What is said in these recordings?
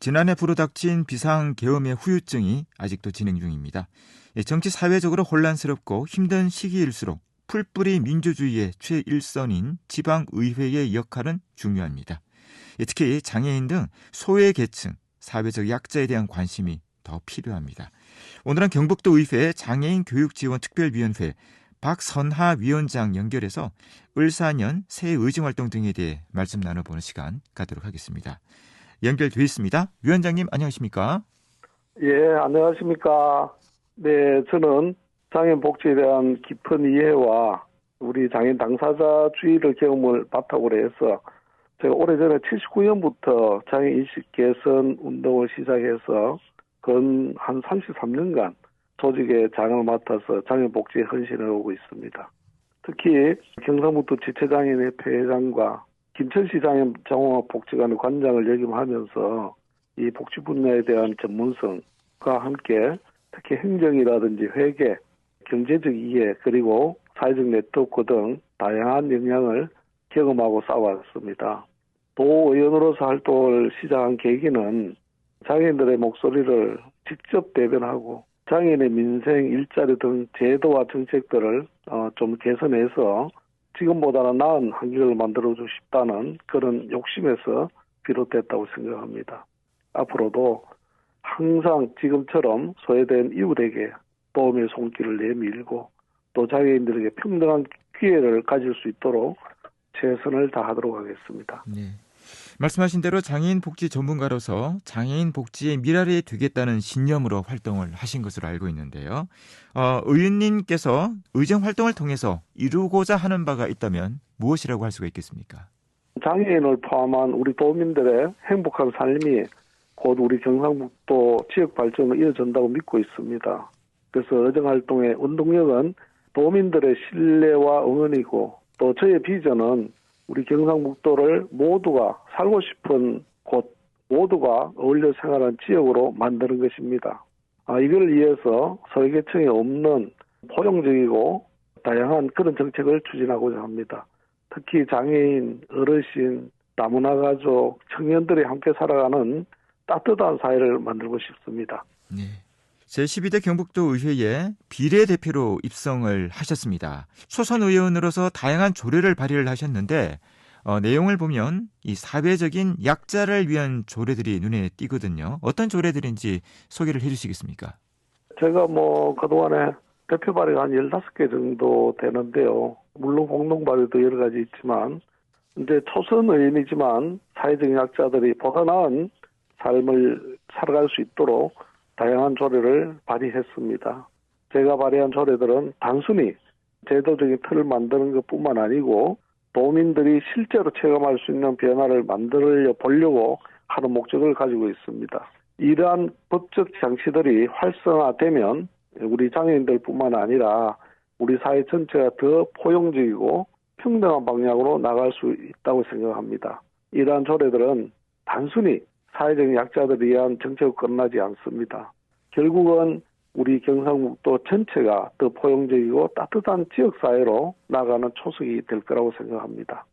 지난해 불어닥친 비상 계엄의 후유증이 아직도 진행 중입니다. 예, 정치 사회적으로 혼란스럽고 힘든 시기일수록 풀뿌리 민주주의의 최일선인 지방의회의 역할은 중요합니다. 예, 특히 장애인 등 소외 계층, 사회적 약자에 대한 관심이 더 필요합니다. 오늘은 경북도 의회 장애인 교육 지원 특별위원회 박선하 위원장 연결해서 을사년 새 의정 활동 등에 대해 말씀 나눠보는 시간 갖도록 하겠습니다. 연결돼 있습니다. 위원장님 안녕하십니까? 예, 안녕하십니까? 네, 저는 장애인 복지에 대한 깊은 이해와 우리 장애인 당사자 주의를 경험을 바탕으로 해서 제가 오래전에 79년부터 장애인 인식 개선 운동을 시작해서 건한 33년간 조직의 장을 맡아서 장애인 복지에 헌신해 오고 있습니다. 특히 경상북도 지체장애인협회 회장과 김천시장의 정홍학 복지관의 관장을 역임하면서 이 복지 분야에 대한 전문성과 함께 특히 행정이라든지 회계, 경제적 이해 그리고 사회적 네트워크 등 다양한 역량을 경험하고 쌓아왔습니다. 도의원으로서 활동을 시작한 계기는 장애인들의 목소리를 직접 대변하고 장애인의 민생, 일자리 등 제도와 정책들을 어, 좀 개선해서 지금보다는 나은 환경을 만들어주고 싶다는 그런 욕심에서 비롯됐다고 생각합니다. 앞으로도 항상 지금처럼 소외된 이웃에게 도움의 손길을 내밀고 또 장애인들에게 평등한 기회를 가질 수 있도록 최선을 다하도록 하겠습니다. 네. 말씀하신 대로 장애인 복지 전문가로서 장애인 복지의 미랄이 되겠다는 신념으로 활동을 하신 것으로 알고 있는데요. 어, 의원님께서 의정 활동을 통해서 이루고자 하는 바가 있다면 무엇이라고 할 수가 있겠습니까? 장애인을 포함한 우리 도민들의 행복한 삶이 곧 우리 경상북도 지역 발전으로 이어진다고 믿고 있습니다. 그래서 의정 활동의 운동력은 도민들의 신뢰와 응원이고 또 저의 비전은 우리 경상북도를 모두가 살고 싶은 곳, 모두가 어울려 생활하는 지역으로 만드는 것입니다. 아, 이걸 위해서 소외계층이 없는 포용적이고 다양한 그런 정책을 추진하고자 합니다. 특히 장애인, 어르신, 다문화 가족, 청년들이 함께 살아가는 따뜻한 사회를 만들고 싶습니다. 네. 제12대 경북도 의회에 비례대표로 입성을 하셨습니다. 초선 의원으로서 다양한 조례를 발의를 하셨는데 어, 내용을 보면 이 사회적인 약자를 위한 조례들이 눈에 띄거든요. 어떤 조례들인지 소개를 해주시겠습니까? 제가 뭐 그동안에 대표 발의가 한 15개 정도 되는데요. 물론 공동 발의도 여러 가지 있지만 이제 초선 의원이지만 사회적 약자들이 보다 나은 삶을 살아갈 수 있도록 다양한 조례를 발의했습니다. 제가 발의한 조례들은 단순히 제도적인 틀을 만드는 것 뿐만 아니고 도민들이 실제로 체감할 수 있는 변화를 만들어 보려고 하는 목적을 가지고 있습니다. 이러한 법적 장치들이 활성화되면 우리 장애인들 뿐만 아니라 우리 사회 전체가 더 포용적이고 평등한 방향으로 나갈 수 있다고 생각합니다. 이러한 조례들은 단순히 사회적 약자들을 위한 정책으로 끝나지 않습니다. 결국은 우리 경상북도 전체가 더 포용적이고 따뜻한 지역사회로 나가는 초석이 될 거라고 생각합니다.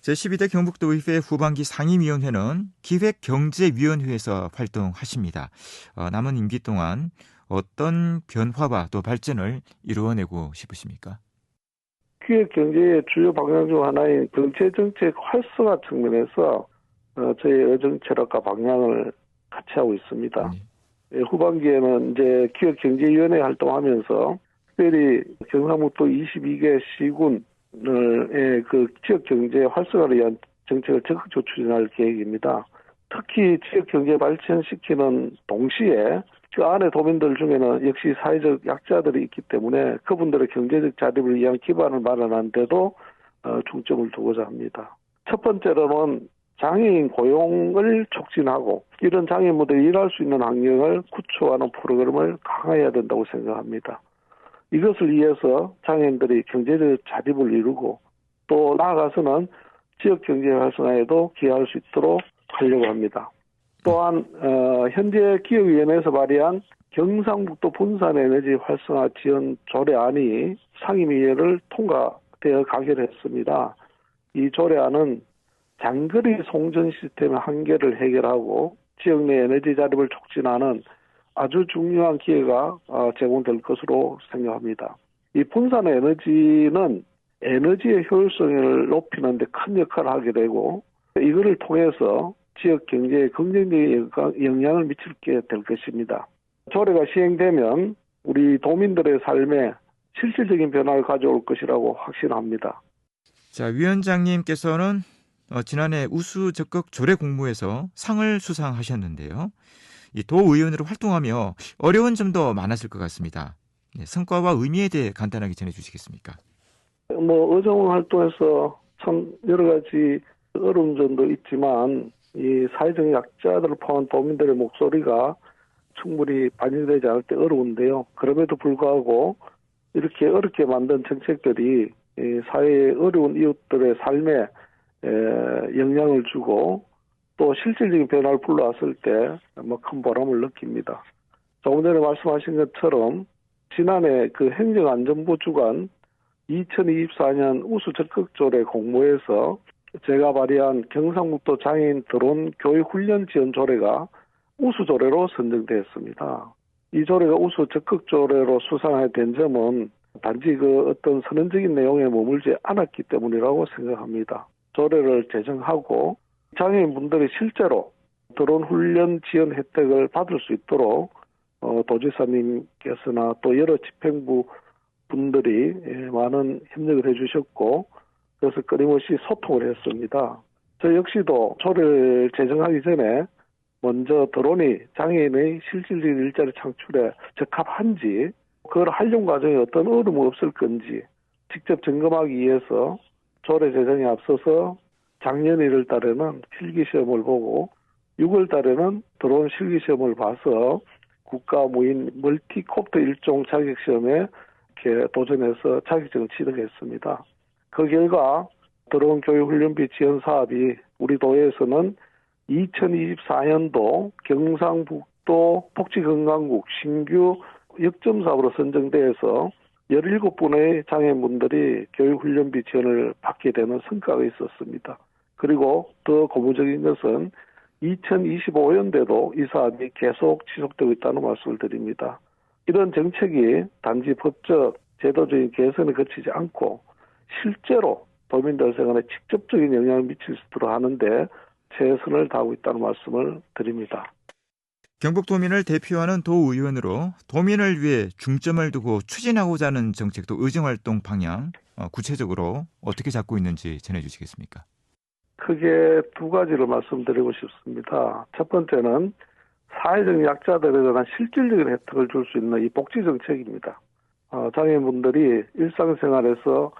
제12대 경북도의회 후반기 상임위원회는 기획경제위원회에서 활동하십니다. 어, 남은 임기 동안 어떤 변화와 또 발전을 이루어내고 싶으십니까? 기획경제의 주요 방향 중 하나인 경제정책 활성화 측면에서 어, 저희 의정 철학과 방향을 같이 하고 있습니다. 네. 예, 후반기에는 이제 기업경제위원회 활동하면서 특별히 경상북도 22개 시군의 그 지역 경제 활성화를 위한 정책을 적극적으로 추진할 계획입니다. 특히 지역 경제 발전시키는 동시에 그 안에 도민들 중에는 역시 사회적 약자들이 있기 때문에 그분들의 경제적 자립을 위한 기반을 마련하는 데도 어, 중점을 두고자 합니다. 첫 번째로는 장애인 고용을 촉진하고 이런 장애인분들이 일할 수 있는 환경을 구축하는 프로그램을 강화해야 된다고 생각합니다. 이것을 위해서 장애인들이 경제적 자립을 이루고 또 나아가서는 지역 경제 활성화에도 기여할 수 있도록 하려고 합니다. 또한 어, 현재 기업위원회에서 발의한 경상북도 분산 에너지 활성화 지원 조례안이 상임위를 통과되어 가결했습니다. 이 조례안은 장거리 송전 시스템의 한계를 해결하고 지역 내 에너지 자립을 촉진하는 아주 중요한 기회가 어, 제공될 것으로 생각합니다. 이 분산 에너지는 에너지의 효율성을 높이는 데 큰 역할을 하게 되고 이거를 통해서 지역 경제에 긍정적인 영향을 미칠게 될 것입니다. 조례가 시행되면 우리 도민들의 삶에 실질적인 변화를 가져올 것이라고 확신합니다. 자, 위원장님께서는 어, 지난해 우수 적극 조례 공모에서 상을 수상하셨는데요. 이 도의원으로 활동하며 어려운 점도 많았을 것 같습니다. 네, 성과와 의미에 대해 간단하게 전해주시겠습니까? 뭐 의정 활동에서 참 여러 가지 어려운 점도 있지만 이 사회적 약자들을 포함한 도민들의 목소리가 충분히 반영되지 않을 때 어려운데요. 그럼에도 불구하고 이렇게 어렵게 만든 정책들이 사회의 어려운 이웃들의 삶에 영향을 주고 또 실질적인 변화를 불러왔을 때 뭐 큰 보람을 느낍니다. 조금 전에 말씀하신 것처럼 지난해 그 행정안전부 주관 2024년 우수 적극조례 공모에서 제가 발의한 경상북도 장애인 드론 교육 훈련 지원 조례가 우수 조례로 선정되었습니다. 이 조례가 우수 적극 조례로 수상하게 된 점은 단지 그 어떤 선언적인 내용에 머물지 않았기 때문이라고 생각합니다. 조례를 제정하고 장애인분들이 실제로 드론 훈련 지원 혜택을 받을 수 있도록 어, 도지사님께서나 또 여러 집행부 분들이 예, 많은 협력을 해주셨고 그래서 끊임없이 소통을 했습니다. 저 역시도 조례를 제정하기 전에 먼저 드론이 장애인의 실질적인 일자리 창출에 적합한지 그걸 활용 과정에 어떤 어려움이 없을 건지 직접 점검하기 위해서 조례 제정에 앞서서 작년 1월 달에는 필기시험을 보고 6월 달에는 드론 실기 시험을 봐서 국가 무인 멀티콥터 일종 자격 시험에 이렇게 도전해서 자격증을 취득했습니다. 그 결과 드론 교육훈련비 지원 사업이 우리 도에서는 2024년도 경상북도 복지건강국 신규 역점 사업으로 선정돼서 17분의 장애인분들이 교육훈련비 지원을 받게 되는 성과가 있었습니다. 그리고 더 고무적인 것은 2025년대도 이 사업이 계속 지속되고 있다는 말씀을 드립니다. 이런 정책이 단지 법적, 제도적인 개선에 그치지 않고 실제로 도민들 생활에 직접적인 영향을 미칠 수 있도록 하는데 최선을 다하고 있다는 말씀을 드립니다. 경북도민을 대표하는 도의원으로 도민을 위해 중점을 두고 추진하고자 하는 정책 도 의정활동 방향 어, 구체적으로 어떻게 잡고 있는지 전해주시겠습니까? 크게 두 가지를 말씀드리고 싶습니다. 첫 번째는 사회적 약자들에 대한 실질적인 혜택을 줄 수 있는 이 복지 정책입니다. 어, 장애인분들이 일상생활에서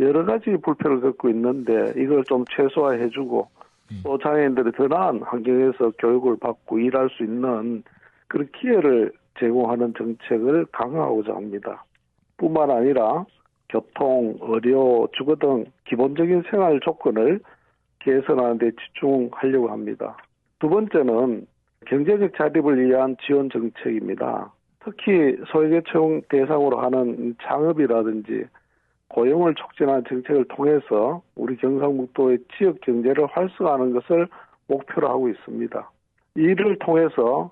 여러 가지 불편을 겪고 있는데 이걸 좀 최소화해주고 음. 또 장애인들이 더 나은 환경에서 교육을 받고 일할 수 있는 그런 기회를 제공하는 정책을 강화하고자 합니다. 뿐만 아니라 교통, 의료, 주거 등 기본적인 생활 조건을 개선하는 데 집중하려고 합니다. 두 번째는 경제적 자립을 위한 지원 정책입니다. 특히 소외계층 대상으로 하는 창업이라든지 고용을 촉진하는 정책을 통해서 우리 경상북도의 지역 경제를 활성화하는 것을 목표로 하고 있습니다. 이를 통해서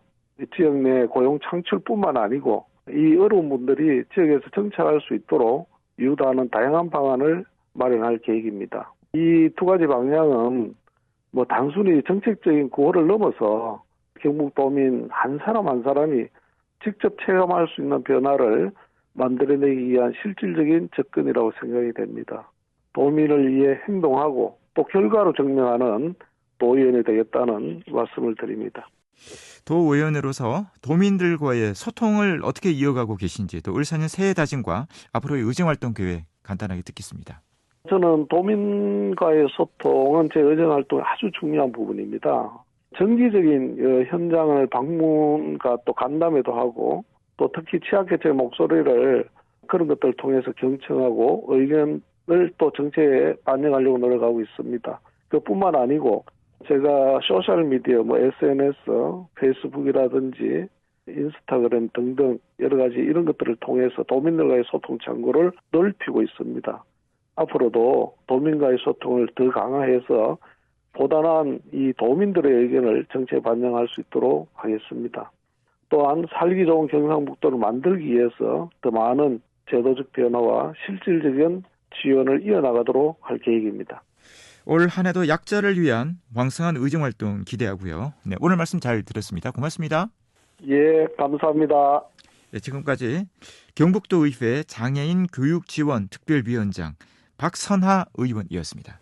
지역 내 고용 창출뿐만 아니고 이 어려운 분들이 지역에서 정착할 수 있도록 유도하는 다양한 방안을 마련할 계획입니다. 이 두 가지 방향은 뭐 단순히 정책적인 구호를 넘어서 경북도민 한 사람 한 사람이 직접 체험할 수 있는 변화를 만들어내기 위한 실질적인 접근이라고 생각이 됩니다. 도민을 위해 행동하고 또 결과로 증명하는 도의원이 되겠다는 말씀을 드립니다. 도의원으로서 도민들과의 소통을 어떻게 이어가고 계신지 또 울산의 새해 다짐과 앞으로의 의정활동 계획 간단하게 듣겠습니다. 저는 도민과의 소통은 제 의정활동의 아주 중요한 부분입니다. 정기적인 어, 현장을 방문과 또 간담회도 하고 또 특히 취약계층의 목소리를 그런 것들을 통해서 경청하고 의견을 또 정책에 반영하려고 노력하고 있습니다. 그뿐만 아니고 제가 소셜 미디어 뭐 SNS, 페이스북이라든지 인스타그램 등등 여러 가지 이런 것들을 통해서 도민들과의 소통 창구를 넓히고 있습니다. 앞으로도 도민과의 소통을 더 강화해서 보다는 이 도민들의 의견을 정치에 반영할 수 있도록 하겠습니다. 또한 살기 좋은 경상북도를 만들기 위해서 더 많은 제도적 변화와 실질적인 지원을 이어나가도록 할 계획입니다. 올 한 해도 약자를 위한 왕성한 의정 활동 기대하고요. 네, 오늘 말씀 잘 들었습니다. 고맙습니다. 예, 감사합니다. 네, 지금까지 경북도 의회 장애인 교육 지원 특별위원장 박선하 의원이었습니다.